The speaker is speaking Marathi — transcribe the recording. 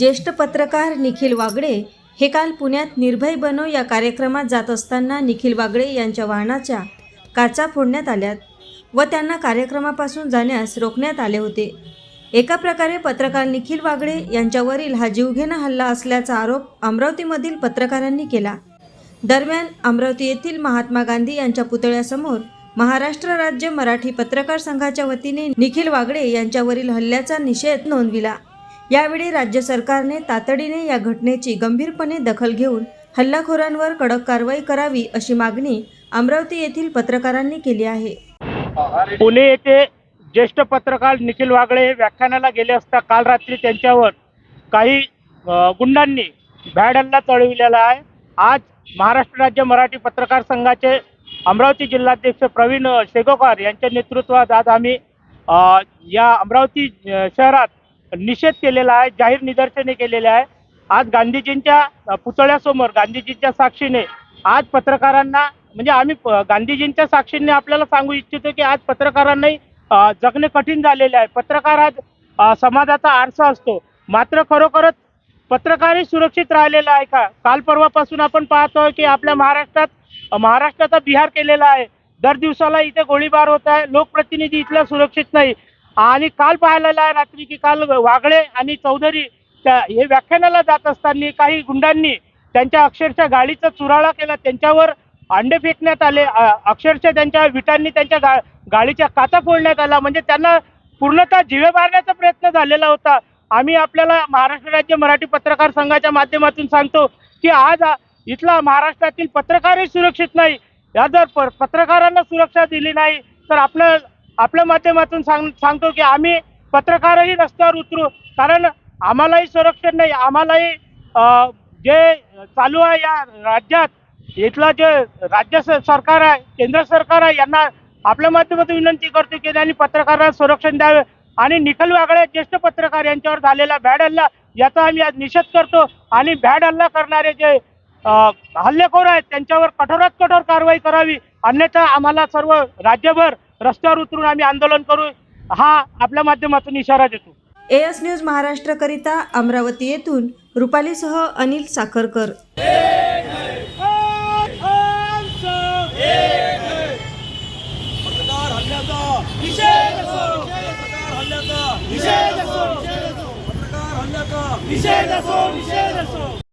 ज्येष्ठ पत्रकार निखिल वागडे हे काल पुण्यात निर्भय बनो या कार्यक्रमात जात असताना निखिल वागडे यांच्या वाहनाच्या काचा फोडण्यात आल्यात व त्यांना कार्यक्रमापासून जाण्यास रोखण्यात आले होते. एका प्रकारे पत्रकार निखिल वागडे यांच्यावरील हा जीवघेणा हल्ला असल्याचा आरोप अमरावतीमधील पत्रकारांनी केला. दरम्यान अमरावती येथील महात्मा गांधी यांच्या पुतळ्यासमोर महाराष्ट्र राज्य मराठी पत्रकार संघाच्या वतीने निखिल वागडे यांच्यावरील हल्ल्याचा निषेध नोंदविला. यावेळी राज्य सरकारने तातडीने या घटनेची गंभीरपणे दखल घेऊन हल्लाखोरांवर कडक कारवाई करावी अशी मागणी अमरावती येथील पत्रकारांनी केली आहे. पुणे येथे ज्येष्ठ पत्रकार निखिल वागळे हे व्याख्यानाला गेले असता काल रात्री त्यांच्यावर काही गुंडांनी भॅड हल्ला चढविलेला आहे. आज महाराष्ट्र राज्य मराठी पत्रकार संघाचे अमरावती जिल्हाध्यक्ष प्रवीण शेगोकार यांच्या नेतृत्वात आज आम्ही या अमरावती शहरात निषेध केलेला आहे जाहीर निदर्शने केलेले आहे. आज गांधीजींच्या पुतळ्यासमोर गांधीजींच्या साक्षीने आज पत्रकारांना म्हणजे आम्ही गांधीजींच्या साक्षीने आपल्याला सांगू इच्छितो की आज पत्रकारांनाही जगणे कठीण झालेले आहे. पत्रकार हा समाजाचा आरसा असतो. मात्र खरोखरच पत्रकारही सुरक्षित राहिलेला आहे का? काल परवापासून आपण पाहतोय की आपल्या महाराष्ट्रात महाराष्ट्राचा बिहार केलेला आहे. दर दिवसाला इथे गोळीबार होत आहे. लोकप्रतिनिधी इथला सुरक्षित नाही. आणि काल पाहिलेला आहे रात्री की काल वागळे आणि चौधरी त्या हे व्याख्यानाला जात असताना काही गुंडांनी त्यांच्या अक्षरशः गाडीचा चुराळा केला त्यांच्यावर अंडे फेकण्यात आले. अक्षरशः त्यांच्या विटांनी त्यांच्या गा गाडीच्या काचा फोडण्यात आला. म्हणजे त्यांना पूर्णतः जिवे मारण्याचा प्रयत्न झालेला होता. आम्ही आपल्याला महाराष्ट्र राज्य मराठी पत्रकार संघाच्या माध्यमातून सांगतो की आज इथला महाराष्ट्रातील पत्रकारही सुरक्षित नाही. या जर प पत्रकारांना सुरक्षा दिली नाही तर आपलं आपल्या माध्यमातून सांग सांगतो की आम्ही पत्रकारही रस्त्यावर उतरू. कारण आम्हालाही संरक्षण नाही आम्हालाही जे चालू आहे या राज्यात इथला जे राज्य स- सरकार आहे केंद्र सरकार आहे यांना आपल्या माध्यमातून विनंती करतो की त्यांनी पत्रकारांना संरक्षण द्यावे. आणि निखल वागळे ज्येष्ठ पत्रकार यांच्यावर झालेला भॅड हल्ला याचा आम्ही आज निषेध करतो. आणि भॅड हल्ला करणारे जे हल्लेखोर आहेत त्यांच्यावर कठोरात कठोर कारवाई करावी. अन्यथा आम्हाला सर्व राज्यभर रस्त्यावर उतरून आम्ही आंदोलन करू हा आपल्या माध्यमातून इशारा देतो. एएस न्यूज महाराष्ट्रकरिता अमरावती येथून रुपालीसह अनिल साखरकर. असो निषेध निषेध असो.